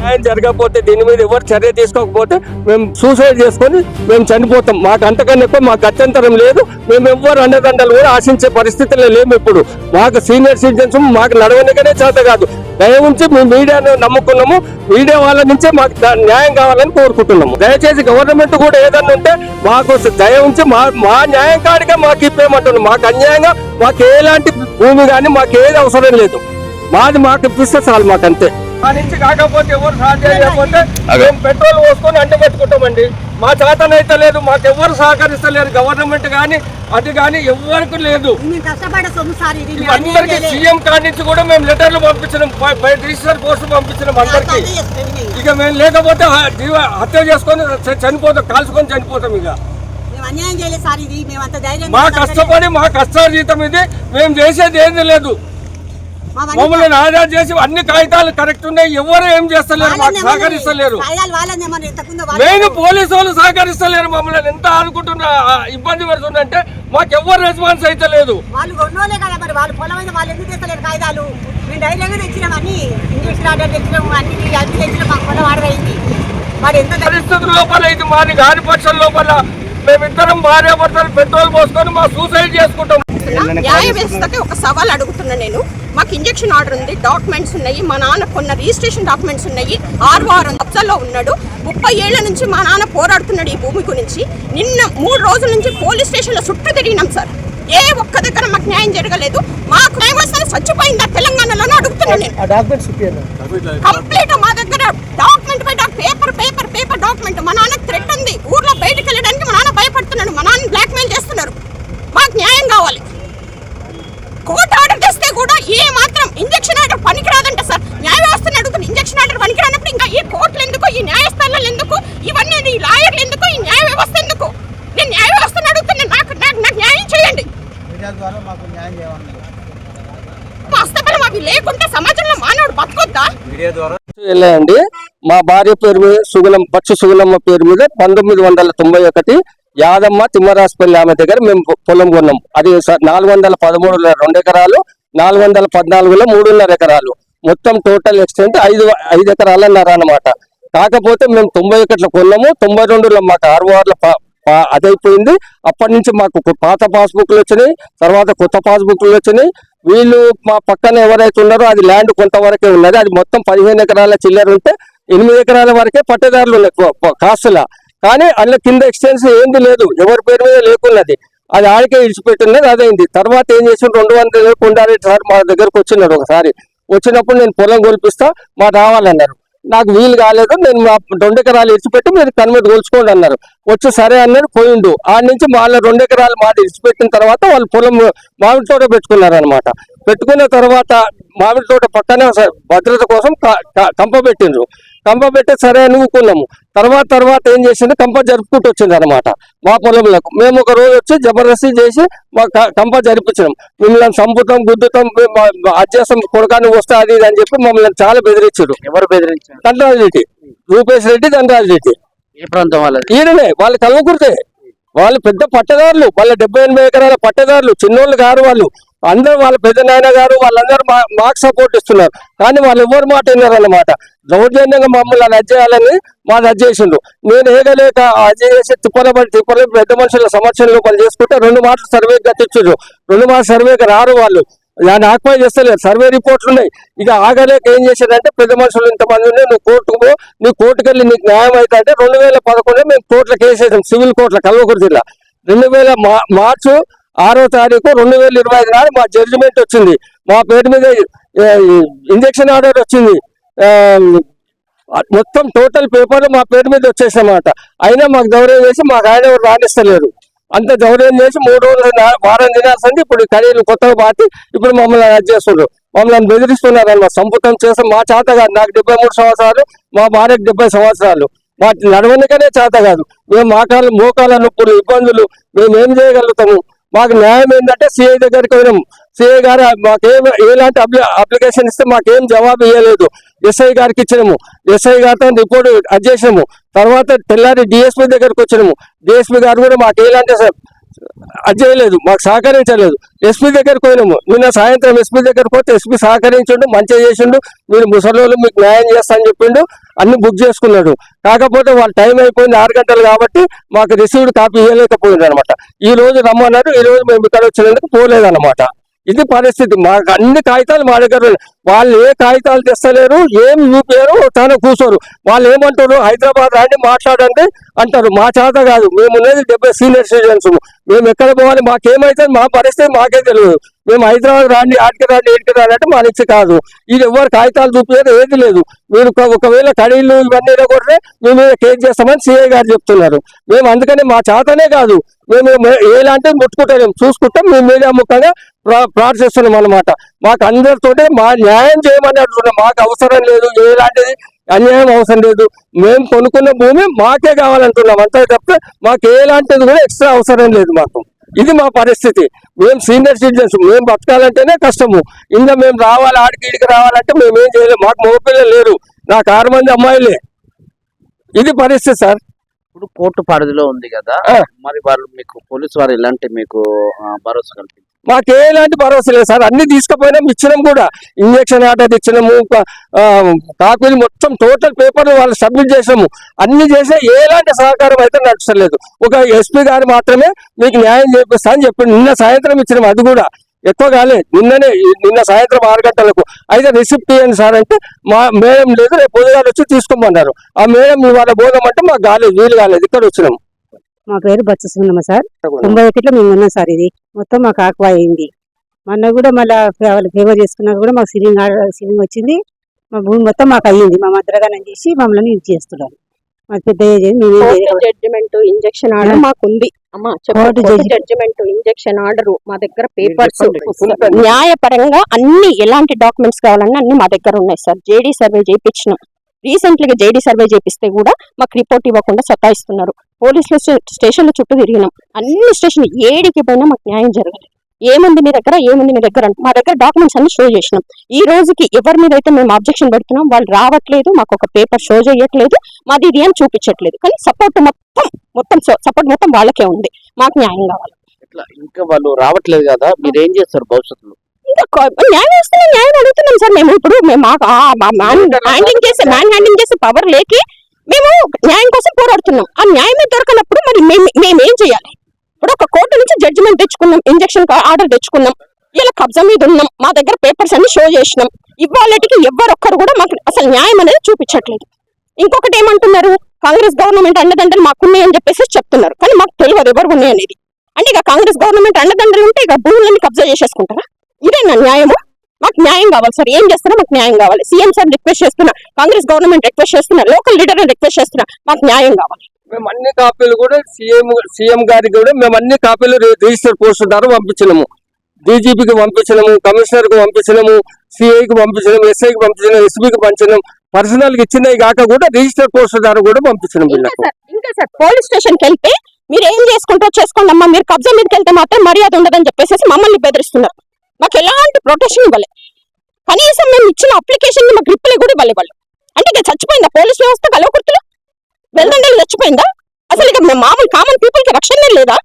న్యాయం జరగకపోతే దీని మీద ఎవరు చర్య తీసుకోకపోతే మేము సూసైడ్ చేసుకొని మేము చనిపోతాం. మాకు అంతకన్నా ఎక్కువ మాకు గత్యంతరం లేదు. మేము ఎవ్వరు అండదండలు కూడా ఆశించే పరిస్థితుల్లో లేము ఇప్పుడు. మాకు సీనియర్ సిటిజన్స్ మాకు నడవనికనే చేత కాదు. దయ ఉంచి మేము మీడియాను నమ్ముకున్నాము. మీడియా వాళ్ళ నుంచే మాకు న్యాయం కావాలని కోరుకుంటున్నాము. దయచేసి గవర్నమెంట్ కూడా ఏదన్నా ఉంటే మాకు దయ ఉంచి మా మా న్యాయం కాడిగా మాకు ఇప్పేయమంటున్నాం. మాకు అన్యాయంగా మాకు ఎలాంటి భూమి కానీ మాకు ఏది అవసరం లేదు. మాది మాకు ఇప్పిస్తే చాలు మాకు మా నుంచి కాకపోతే ఎవరు సాధ్యం చేయకపోతే మేము పెట్రోల్ పోసుకొని అంట పెట్టుకుంటామండి. మా చేతనైతే లేదు మాకు ఎవరు సహకరిస్తలేరు గవర్నమెంట్ కానీ అది కానీ ఎవరికి లేదు. అందరికి. సీఎం కాడి నుంచి కూడా మేము లెటర్లు పంపించినాం రిజిస్టర్ పోస్ట్ పంపించినాం అందరికి. ఇక మేము లేకపోతే హత్య చేసుకొని చనిపోతాం కాల్చుకొని చనిపోతాం ఇక. మా కష్టపడి మా కష్టార్జితం ఇది మేము చేసేది ఏది లేదు. మమ్మల్ని ఆదాయం చేసి అన్ని కాగితాలు కరెక్ట్ ఉన్నాయి. ఎవరు ఏం చేస్తలేరు? మాకు సహకరిస్తలేరు. మెయిన్ పోలీసు వాళ్ళు సహకరిస్తలేరు మమ్మల్ని. ఎంత అనుకుంటున్నా ఇబ్బంది పెడుతుందంటే మాకు ఎవరు రెస్పాన్స్ అయితే లేదు. వాళ్ళు కొన్నోలే కదా మరి. వాళ్ళు పొలం వాళ్ళు ఎందుకు తెస్తలేరు కాగితాలు? మేము ధైర్యంగా తెచ్చినాం అన్ని. ఇంజక్షన్ ఆర్డర్ తెచ్చినాము అన్ని అన్ని తెచ్చినాం మాకు పొలం వాడు ఎంత పరిస్థితుల లోపల ఇది మాది కాని పక్షం లోపల. మేమిద్దరం భార్య భర్తలు పెట్రోల్ పోసుకొని మా సూసైడ్ చేసుకుంటాం. న్యాయ వ్యవస్థకి ఒక సవాల్ అడుగుతున్నా నేను. మాకు ఇంజక్షన్ ఆర్డర్ ఉంది డాక్యుమెంట్స్ ఉన్నాయి. మా నాన్న కొన్న రిజిస్ట్రేషన్ డాక్యుమెంట్స్ ఉన్నాయి. ఆర్ఓఆర్ కబ్జాలో ఉన్నాడు. ముప్పై ఏళ్ళ నుంచి మా నాన్న పోరాడుతున్నాడు ఈ భూమి గురించి. నిన్న మూడు రోజుల నుంచి పోలీస్ స్టేషన్లో చుట్టూ తిరిగినాం సార్. ఏ ఒక్క దగ్గర మాకు న్యాయం జరగలేదు. న్యాయం వస్తే చచ్చిపోయిందా తెలంగాణలోనే అడుగుతున్నాను నేను. కంప్లీట్ మా దగ్గర document by paper paper paper document మా నాన్న థ్రెట్ ఉంది. ఊర్లో బయటకు వెళ్ళడానికి మా నాన్న భయపడుతున్నాడు. మా నాన్న బ్లాక్ మెయిల్ చేస్తున్నారు మాకు న్యాయం కావాలి కోర్టు ఆర్డర్ తెస్తే కూడా ఏ మాత్రం ఇంజక్షన్ ఆర్డర్ పనికిరాదంట సార్ న్యాయ వ్యవస్థను అడుగుతున్న ఇంజక్షన్ ఆర్డర్ పనికిరానప్పుడు ఇంకా ఈ కోర్టులు ఎందుకు ఈ న్యాయస్థానాలు ఎందుకు ఇవన్నీ ఈ లాయర్లు ఎందుకు ఈ న్యాయ వ్యవస్థ ఎందుకు నేను న్యాయ వ్యవస్థను అడుగుతున్నాను నాకు నాకు నాకు న్యాయం చేయండి మీడియా ద్వారా మాకు న్యాయం చేయమన్నారు హస్తబలం అవి లేకుంటే సమాజంలో మానవుడు వెళ్ళాయండి. మా భార్య పేరు మీద సుగులం బచ్చు సుగులమ్మ పేరు మీద పంతొమ్మిది వందల తొంభై ఒకటి యాదమ్మ తిమ్మరాజపల్లి ఆమె దగ్గర మేము పొలం కొన్నాం. అది స- నాలుగు వందల పదమూడులో రెండు ఎకరాలు నాలుగు వందల పద్నాలుగులో మూడున్నర ఎకరాలు. మొత్తం టోటల్ ఎక్స్టెంట్ ఐదు ఐదు ఎకరాలన్నారు అనమాట కాకపోతే మేము తొంభై ఒకటిలో కొన్నాము తొంభై రెండులో మాకు ఆర్ఓఆర్ల అదైపోయింది. అప్పటి నుంచి మాకు పాత పాస్బుక్లు వచ్చినాయి తర్వాత కొత్త పాస్బుక్లు వచ్చినాయి. వీళ్ళు మా పక్కన ఎవరైతే ఉన్నారో అది ల్యాండ్ కొంతవరకే ఉన్నది. అది మొత్తం పదిహేను ఎకరాల చిల్లర ఉంటే ఎనిమిది ఎకరాల వరకే పట్టేదారులు ఉన్నాయి కాస్తుల. కానీ అందులో కింద ఎక్స్టెన్స్ ఏంది లేదు ఎవరి పేరు మీద లేకున్నది. అది ఆడికే ఇడిచిపెట్టున్నది అదైంది. తర్వాత ఏం చేసి రెండు వందల కొండారెడ్డి సార్ మా దగ్గరకు వచ్చినారు ఒకసారి. వచ్చినప్పుడు నేను పొలం కోల్పిస్తా మా రావాలన్నారు. నాకు వీలు కాలేదు నేను మా రెండు ఎకరాలు ఇడిచిపెట్టి మీరు కన్ను మీద కొలుచుకోండి అన్నారు. వచ్చి సరే అన్నారు పోయిండు. ఆ నుంచి వాళ్ళ రెండు ఎకరాలు మాట ఇడిచిపెట్టిన తర్వాత వాళ్ళు పొలం మామిడి తోట పెట్టుకున్నారు అనమాట పెట్టుకున్న తర్వాత మామిడి తోట పక్కనే భద్రత కోసం కంప పెట్టిండ్రు. కంప పెట్టి సరే అని ఊకున్నాము తర్వాత తర్వాత ఏం చేసింది కంప జరుపుకుంటూ వచ్చింది అనమాట మా పొలంలో మేము ఒక రోజు వచ్చి జబర్దస్తి చేసి మా కంప జరిపించినాం. మిమ్మల్ని చంపుతాం గుద్దుతాం అధ్యాసం కొడుకాన్ని వస్తే అది ఇది అని చెప్పి మమ్మల్ని చాలా బెదిరించారు ఎవరు బెదిరించారు ధనరాజ్ రెడ్డి. రూపేష్ రెడ్డి ధనరాజ్ రెడ్డి. ఏ ప్రాంతం వాళ్ళది? ఈయననే వాళ్ళు కల్వకుర్తే. వాళ్ళు పెద్ద పట్టదారులు. వాళ్ళ డెబ్బై ఎనభై ఎకరాల పట్టదారులు. చిన్నోళ్ళు గారు వాళ్ళు. అందరూ వాళ్ళ పెద్ద నాయన గారు వాళ్ళందరూ మా మాకు సపోర్ట్ ఇస్తున్నారు. కానీ వాళ్ళు ఎవరు మాట విన్నారన్నమాట దౌర్జన్యంగా మమ్మల్ని అది చేయాలని మాది అది చేసిండ్రు. నేను ఏగలేక అది చేసి తిప్పలబడి తిప్పలు పెద్ద మనుషుల సమస్యలు పని చేసుకుంటే రెండు మాటలు సర్వేకి గట్టించారు రెండు మాటలు సర్వేకి రారు వాళ్ళు. దాన్ని ఆక్పై చేస్తలేరు. సర్వే రిపోర్ట్లు ఉన్నాయి. ఇక ఆగలేక ఏం చేశారంటే పెద్ద మనుషులు ఇంతమంది ఉన్నాయి నువ్వు కోర్టుకు పో నువ్వు కోర్టుకు వెళ్ళి నీకు న్యాయం అయితే అంటే రెండు వేల పదకొండులో మేము కోర్టులో కేసు వేసాం. సివిల్ కోర్టులో కల్వకూరు జిల్లా రెండు వేల మా- మార్చు ఆరో తారీఖు రెండు వేల ఇరవై ఐదు నాడు మా జడ్జిమెంట్ వచ్చింది. మా పేరు మీద ఇంజక్షన్ ఆర్డర్ వచ్చింది. మొత్తం టోటల్ పేపర్లు మా పేరు మీద వచ్చేసామాట అయినా మాకు దౌర్యం చేసి మాకు ఆయన ఎవరు రాణిస్తలేరు. అంత దౌర్యం చేసి మూడు రోజులు వారం తినాల్సింది ఇప్పుడు ఖరీదు కొత్తగా పాతి ఇప్పుడు మమ్మల్ని అది చేస్తున్నారు. మమ్మల్ని బెదిరిస్తున్నారు అన్నమాట సంపుతం చేస్తే మా చేత కాదు. నాకు డెబ్బై మూడు సంవత్సరాలు మా భార్యకు డెబ్బై సంవత్సరాలు. వాటి నడవనికనే చేత కాదు. మేము మా మోకాలు మోకాల నొప్పులు ఇబ్బందులు మేము ఏం చేయగలుగుతాము? మాకు న్యాయం ఏంటంటే సిఐ దగ్గరికి పోయినాం. సిఐ గారు మాకేం ఎలాంటి అప్లి అప్లికేషన్ ఇస్తే మాకేం జవాబు ఇవ్వలేదు ఎస్ఐ గారికి ఇచ్చినాము. ఎస్ఐ గారితో రిపోర్ట్ అది చేసినాము తర్వాత తెల్లారి డిఎస్పీ దగ్గరికి వచ్చినాము. డిఎస్పీ గారు కూడా మాకు ఎలాంటి అది చేయలేదు. మాకు సహకరించలేదు. ఎస్పీ దగ్గరకు పోయినాము. నిన్న సాయంత్రం ఎస్పీ దగ్గరకు పోతే ఎస్పీ సహకరించిండు మంచిగా చేసిండు. మీరు ముసలోళ్ళు మీకు న్యాయం చేస్తా అని చెప్పిండు. అన్ని బుక్ చేసుకున్నాడు. కాకపోతే వాళ్ళ టైం అయిపోయింది ఆరు గంటలు కాబట్టి మాకు రిసీవ్డ్ కాపీ ఇవ్వలేకపోయింది అనమాట ఈ రోజు రమ్మన్నారు ఈ రోజు మేము ఇక్కడ వచ్చినందుకు పోలేదన్నమాట. ఇది పరిస్థితి. మాకు అన్ని కాగితాలు మా దగ్గర వాళ్ళు ఏ కాగితాలు తెస్తలేరు ఏం చూపారు తాను కూర్చోరు వాళ్ళు ఏమంటారు? హైదరాబాద్ రాండి మాట్లాడండి అంటారు. మా చేత కాదు మేము ఉన్నది డెబ్బై సీనియర్ సిటిజన్స్. మేము ఎక్కడ పోవాలి? మాకేమైతే మా పరిస్థితి మాకే తెలియదు. మేము హైదరాబాద్ రాండి ఆటికి రాండి ఇంటికి రాండి అంటే మా నుంచి కాదు. ఇది ఎవరు కాగితాలు చూపించారు ఏది లేదు. మీరు ఒకవేళ కడీలు ఇవన్నీ కొడితే మేము మీద కేసు చేస్తామని సిఐ గారు చెప్తున్నారు. మేము అందుకని మా చేతనే కాదు. మేము మే- ఎలాంటి ముట్టుకుంటాం చూసుకుంటాం మేము మీడియా ముఖంగా ప్రా- ప్రార్థిస్తున్నాం అన్నమాట. మాకు అందరితో మా న్యాయం చేయమని మాకు అవసరం లేదు ఎలాంటిది అన్యాయం అవసరం లేదు. మేము కొనుక్కున్న భూమి మాకే కావాలంటున్నాం. అంతే తప్ప మాకు ఎలాంటిది కూడా ఎక్స్ట్రా అవసరం లేదు మాకు. ఇది మా పరిస్థితి. మేము సీనియర్ సిటిజన్స్ మేము బతకాలంటేనే కష్టము. ఇంకా మేము రావాలి ఆడికి ఈడికి రావాలంటే మేము ఏం చేయలేము మాకు మగపిల్లలు లేరు. నాకు ఆరు మంది అమ్మాయిలే. ఇది పరిస్థితి సార్. ఇప్పుడు కోర్టు పరిధిలో ఉంది కదా. మరి వాళ్ళు మీకు పోలీసు వారు ఎలాంటి మీకు భరోసా కల్పించారు? మాకు ఎలాంటి భరోసా లేదు సార్. అన్ని తీసుకుపోయినాం ఇచ్చినాం కూడా. ఇంజక్షన్ ఆర్డర్ ఇచ్చినాము క- కాపీలు మొత్తం టోటల్ పేపర్లు వాళ్ళు సబ్మిట్ చేసాము అన్ని చేసే ఎలాంటి సహకారం అయితే నడుస్తలేదు. ఒక ఎస్పీ గారు మాత్రమే మీకు న్యాయం చేపిస్తా అని చెప్పి నిన్న సాయంత్రం ఇచ్చినాం అది కూడా. ఎక్కువ కాలే నిన్ననే నిన్న సాయంత్రం ఆరు గంటలకు. అయితే రిసిప్ట్ ఇవ్వండి సార్ అంటే మా మేడం లేదు రేపు పొద్దుగాలు వచ్చి తీసుకోమన్నారు. ఆ మేడం ఇవాళ పోదామంటే మాకు కాలేదు వీలు కాలేదు ఇక్కడ వచ్చినాం. మా పేరు బచ్చసున్నమ్మ సార్. తొంభై ఒకటిలో మేము ఉన్నాం సార్ ఇది. మొత్తం మాకు ఆక్వా అయింది. మొన్న కూడా మళ్ళీ వాళ్ళు ఫేవర్ చేసుకున్నారు కూడా మాకు సీలింగ్ సీలింగ్ వచ్చింది. మా భూమి మొత్తం మాకు అయ్యింది. మా మద్రగానం చేసి మమ్మల్ని ఇది చేస్తున్నారు. మాకు పెద్ద. జడ్జిమెంట్ ఇంజెక్షన్ ఆర్డర్ అమ్మా court judge- judgement injection order మా దగ్గర పేపర్స్. న్యాయపరంగా అన్ని ఎలాంటి డాక్యుమెంట్స్ కావాలన్నా అన్ని మా దగ్గర ఉన్నాయి సార్. JD survey చేయించినాం. రీసెంట్గా జేడీ సర్వే చేపిస్తే కూడా మాకు రిపోర్ట్ ఇవ్వకుండా సతాయిస్తున్నారు. పోలీసుల స్టేషన్ల చుట్టూ తిరిగినాం అన్ని స్టేషన్ ఏడికి పోయినా మాకు న్యాయం జరగలేదు ఏముంది మీ దగ్గర ఏముంది మీ దగ్గర మా దగ్గర డాక్యుమెంట్స్ అన్ని షో చేసినాం ఈ రోజుకి ఎవరి మీద అయితే మేము అబ్జెక్షన్ పెడుతున్నాం వాళ్ళు రావట్లేదు మాకు ఒక పేపర్ షో చేయట్లేదు మాది ఇది అని చూపించట్లేదు కానీ సపోర్ట్ మొత్తం మొత్తం సపోర్ట్ మొత్తం వాళ్ళకే ఉంది మాకు న్యాయం కావాలి ఇంకా వాళ్ళు రావట్లేదు కదా మీరు ఏం చేస్తారు భవిష్యత్తులో న్యాయం వస్తున్న న్యాయం అడుగుతున్నాం సార్ మేము ఇప్పుడు మేము మ్యాన్ హ్యాండింగ్ చేసే మ్యాన్ హ్యాండింగ్ చేసే పవర్ లేకి మేము న్యాయం కోసం పోరాడుతున్నాం. ఆ న్యాయమే దొరకనప్పుడు మరి మేమేం చేయాలి? ఇప్పుడు ఒక కోర్టు నుంచి జడ్జిమెంట్ తెచ్చుకున్నాం ఇంజక్షన్ ఆర్డర్ తెచ్చుకున్నాం ఇలా కబ్జా మీద ఉన్నాం మా దగ్గర పేపర్స్ అన్ని షో చేసినాం. ఇవాళకి ఎవరొక్కరు కూడా మాకు అసలు న్యాయం అనేది చూపించట్లేదు. ఇంకొకటి ఏమంటున్నారు? కాంగ్రెస్ గవర్నమెంట్ అండదండలు మాకున్నాయి అని చెప్పేసి చెప్తున్నారు. కానీ మాకు తెలియదు ఎవరు ఉన్నాయి అనేది అంటే ఇక కాంగ్రెస్ గవర్నమెంట్ అండదండలు ఉంటే ఇక భూములన్నీ కబ్జా చేసేసుకుంటారా? ఇదేనా న్యాయము? మాకు న్యాయం కావాలి సార్. ఏం చేస్తారో మాకు న్యాయం కావాలి. సీఎం సార్ రిక్వెస్ట్ చేస్తున్నా కాంగ్రెస్ గవర్నమెంట్ రిక్వెస్ట్ చేస్తున్నా లోకల్ లీడర్ రిక్వెస్ట్ చేస్తున్నా మాకు న్యాయం కావాలి. మేము అన్ని కాపీలు కూడా సీఎం సీఎం గారికి కూడా మేము అన్ని కాపీలు రిజిస్టర్ పోస్ట్ ద్వారా పంపించినాము. డీజీపీకి పంపించినాము కమిషనర్కి పంపించినాము సిఐకి పంపించినాము ఎస్ఐకి పంపించినాము ఎస్పీకి పంపించినాం పర్సనల్కి ఇచ్చినవి కాక కూడా రిజిస్టర్ పోస్ట్ ద్వారా కూడా పంపించినాం ఇంకా వీళ్ళకు. సార్ ఇంకా సార్ పోలీస్ స్టేషన్కి వెళ్తే మీరు ఏం చేసుకుంటారో చేసుకోండి అమ్మా. మీరు కబ్జా మీదకి వెళ్తే మాత్రం మర్యాద ఉండదని చెప్పేసి మమ్మల్ని బెదిరిస్తున్నారు. మాకు ఎలాంటి ప్రొటెక్షన్ ఇవ్వలే. కనీసం మేము ఇచ్చిన అప్లికేషన్ మాకు రిప్లై కూడా ఇవ్వలే వాళ్ళు. అంటే ఇక చచ్చిపోయిందా? పోలీస్ వ్యవస్థ కలవకుర్తులు వెల్దండలు చచ్చిపోయిందా? అసలు ఇక మేము మామూలు కామన్ పీపుల్కి రక్షణ లేదా?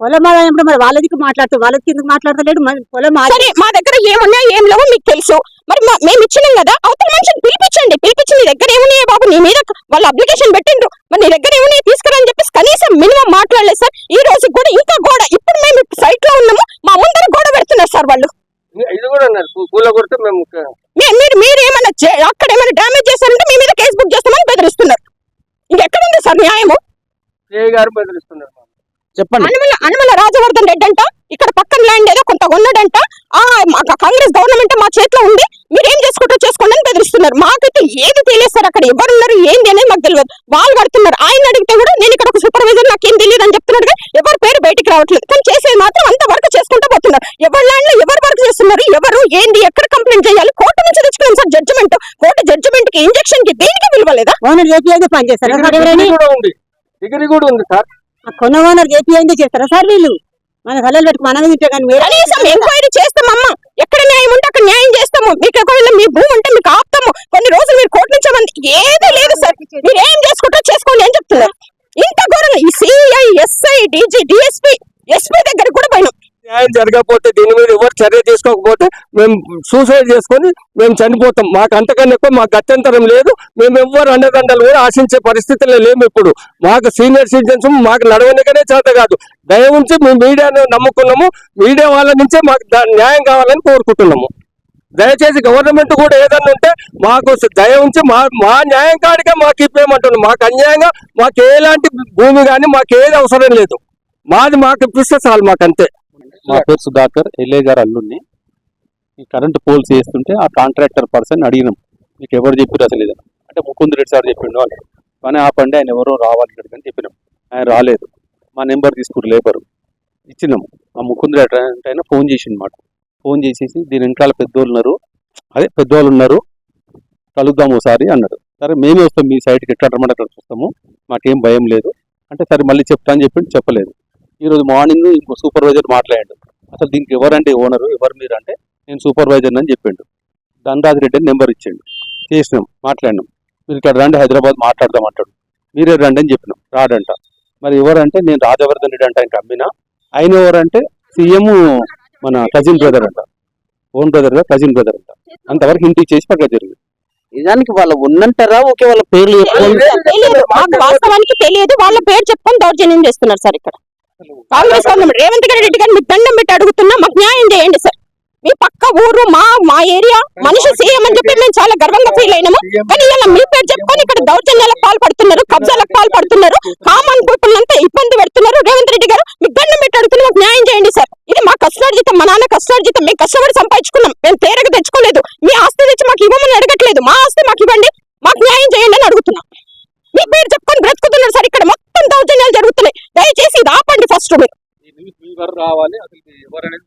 పొలం ఆదాయంలో మరి వాళ్ళకి మాట్లాడుతూ వాళ్ళకి ఎందుకు మాట్లాడతలేడు? మరి పొలం ఆదాయం సరే మా దగ్గర ఏమున్నాయో ఏం లేవో మీకు తెలుసు. మరి మేము ఇచ్చినాం కదా అవతల మనిషిని పిలిపించండి. పిలిపించి నీ దగ్గర ఏమున్నాయో బాబు నీ మీద వాళ్ళు అప్లికేషన్ పెట్టిండ్రు. మరి నీ దగ్గర ఏమున్నాయో తీసుకురని చెప్పేసి కనీసం మినిమం మాట్లాడలేదు సార్. ఈ రోజు కూడా ఇంకా గోడ ఇప్పుడు మేము సైట్లో ఉన్నాము మా ముందర గోడ పెడుతున్నారు సార్ వాళ్ళు. ఇది కూడా అన్నారు. కూల కొడితే మేము మీ- మీరు మీరు ఏమైనా అక్కడ ఏమైనా డ్యామేజ్ చేశారంటే మీ మీద కేసు బుక్ చేస్తామని బెదిరిస్తున్నారు. ఇంకెక్కడ ఉంది సార్ న్యాయము? గారు బెదిరిస్తున్నారు? చెప్పండి. అనుమల అనుమల రాజవర్ధన్ రెడ్డి అంట ఇక్కడ పక్కన ల్యాండ్ ఏదో కొంత ఉన్నాడంట ఆ మా కాంగ్రెస్ గవర్నమెంట్ మా చేతిలో ఉంది మీరు ఏం చేసుకుంటూ చేసుకోండి అని బెదిరిస్తున్నారు. మాకైతే ఏది తెలియదు సార్ అక్కడ ఎవరున్నారు ఏంది అనేది మాకు తెలియదు. వాళ్ళు కడుతున్నారు. ఆయన అడిగితే కూడా నేను ఇక్కడ ఒక సూపర్వైజర్ నాకు ఏం తెలియదు అని చెప్తున్నాడు ఎవరి పేరు బయటికి రావట్లేదు. కానీ చేసేది మాత్రం అంత వర్క్ చేసుకుంటూ పోతున్నారు ఎవరి ల్యాండ్లో ఎవరు వర్క్ చేస్తున్నారు? ఎవరు ఏంది ఎక్కడ కంప్లైంట్ చేయాలి? కోర్టు నుంచి తెచ్చుకున్నాం సార్ జడ్జిమెంట్ కోర్టు జడ్జిమెంట్కి ఇంజక్షన్కి దేనికి విలువలేదా? ఓనర్ ఏపీ పని చేస్తారా సార్ డిగ్రీ ఎవరైనా కూడా ఉంది. డిగ్రీ కూడా ఉంది సార్. ఓనర్ ఏపీ చేస్తారా సార్ వీళ్ళు? మన కళ్ళలు పెట్టుకు మనమే తింటాం కానీ ఎంక్వైరీ చేస్తామమ్మా ఎక్కడ న్యాయం చేస్తాము మీకు ఒకవేళ మీ భూమి ఉంటే మీకు ఆపుతాము కొన్ని రోజులు మీరు కోర్టు నుంచి ఏమంది ఏదో లేదు సార్ మీరు ఏం చేసుకుంటారో చేసుకోండి అని చెప్తున్నారు ఇంత ఘోరంగా ఈ CI SI DG DSP SP న్యాయం జరగకపోతే దీని మీద ఎవరు చర్య తీసుకోకపోతే మేము సూసైడ్ చేసుకొని మేము చనిపోతాం. మాకు అంతకన్నా ఎక్కువ మాకు గత్యంతరం లేదు. మేము ఎవ్వరు అండదండలు కూడా ఆశించే పరిస్థితుల్లో లేము ఇప్పుడు. మాకు సీనియర్ సిటిజన్స్ మాకు నడవనికనే చేత కాదు. దయ ఉంచి మేము మీడియాను నమ్ముకున్నాము. మీడియా వాళ్ళ నుంచే మాకు న్యాయం కావాలని కోరుకుంటున్నాము. దయచేసి గవర్నమెంట్ కూడా ఏదన్నా ఉంటే మాకు దయ ఉంచి మా మా న్యాయం కాడిగా మాకు ఇప్పేయమంటున్నాం. మాకు అన్యాయంగా మాకు ఎలాంటి భూమి కానీ మాకు ఏది అవసరం లేదు. మాది మాకు ఇప్పిస్తే చాలు మాకు నా మా పేరు సుధాకర్ ఎల్ఏ గారు అల్లుడిని. ఈ కరెంట్ పోల్స్ వేస్తుంటే ఆ కాంట్రాక్టర్ పర్సన్ అడిగినాం. మీకు ఎవరు చెప్పారు అసలు ఇది అంటే ముకుంద్ రెడ్డి సార్ చెప్పిండు వాళ్ళు కానీ ఆపండి ఆయన ఎవరో రావాలి ఇక్కడికి అని చెప్పినాం. ఆయన రాలేదు. మా నెంబర్ తీసుకుని లేబరు. ఇచ్చినాము ఆ ముకుంద్ రెడ్డి ఆయన ఫోన్ చేసిండు మాట. ఫోన్ చేసేసి దీని వెనకాల పెద్దోళ్ళు ఉన్నారు. అదే పెద్దోళ్ళు ఉన్నారు. కలుద్దాం ఒకసారి అన్నాడు. సరే మేమే వస్తాం మీ సైడ్కి ఎట్లా రమ్మంటే అక్కడ చూస్తాము. మాకేం భయం లేదు. అంటే సరే మళ్ళీ చెప్తా అని చెప్పి చెప్పలేదు. ఈ రోజు మార్నింగ్ ఇంకో సూపర్వైజర్ మాట్లాడాడు. అసలు దీనికి ఎవరండి ఓనరు? ఎవరు మీరు అంటే నేను సూపర్వైజర్ అని చెప్పిండు. ధనరాజ్ రెడ్డి అని నెంబర్ ఇచ్చిండు. చేసినాం మాట్లాడినాం. మీరు ఇక్కడ రండి హైదరాబాద్ మాట్లాడదాం అంటాడు. మీరే రండి అని చెప్పినాం. రాడంట. మరి ఎవరంటే? నేను రాజవర్ధన్ రెడ్డి అంటే ఆయనకి అమ్మినా. ఆయన ఎవరంటే? సీఎం మన కజిన్ బ్రదర్ అంట. ఓన్ బ్రదర్ కజిన్ బ్రదర్ అంట. అంతవరకు ఇంటికి చేసి పక్క జరిగింది. నిజానికి వాళ్ళు ఉన్నంటారా? ఓకే వాళ్ళ పేర్లు తెలియదు. మాకు వాస్తవానికి తెలియదు. వాళ్ళ పేరు చెప్పుకొని దౌర్జన్యం చేస్తున్నారు సార్ ఇక్కడ. కాంగ్రెస్ గవర్నమెంట్ రేవంత్ రెడ్డి గారు మీకు దండం పెట్టి అడుగుతున్నా మాకు న్యాయం చేయండి సార్. మీ పక్క ఊరు మా మా ఏరియా మనిషి సీఎం అని చెప్పి మేము చాలా గర్వంగా ఫీల్ అయినాము. కానీ ఇలా మీ పేరు చెప్పుకొని ఇక్కడ దౌర్జన్యాలకు పాల్పడుతున్నారు కబ్జాలకు పాల్పడుతున్నారు కామన్ పీపుల్ అంతా ఇబ్బంది పెడుతున్నారు. రేవంత్ రెడ్డి గారు మీకు దండం పెట్టి అడుగుతున్నా మాకు న్యాయం చేయండి సార్. ఇది మా కష్టార్జితం మా నాన్న కష్టార్జితం మేము కష్టపడి సంపాదించుకున్నాం. మేము తేరగా తెచ్చుకోలేదు. మీ ఆస్తి తెచ్చి మాకు ఇవ్వమని అడగట్లేదు. మా ఆస్తి మాకు ఇవ్వండి మాకు న్యాయం చేయండి అని అడుగుతున్నాం. మీ పేరు చెప్పుకొని బ్రతుకుతున్నారు సార్ ఇక్కడ దౌర్జన్యాలు జరుగుతున్నాయి. దయచేసి ఇది ఆపండి ఫస్ట్ మీరు. రావాలి. అసలు ఎవరనేది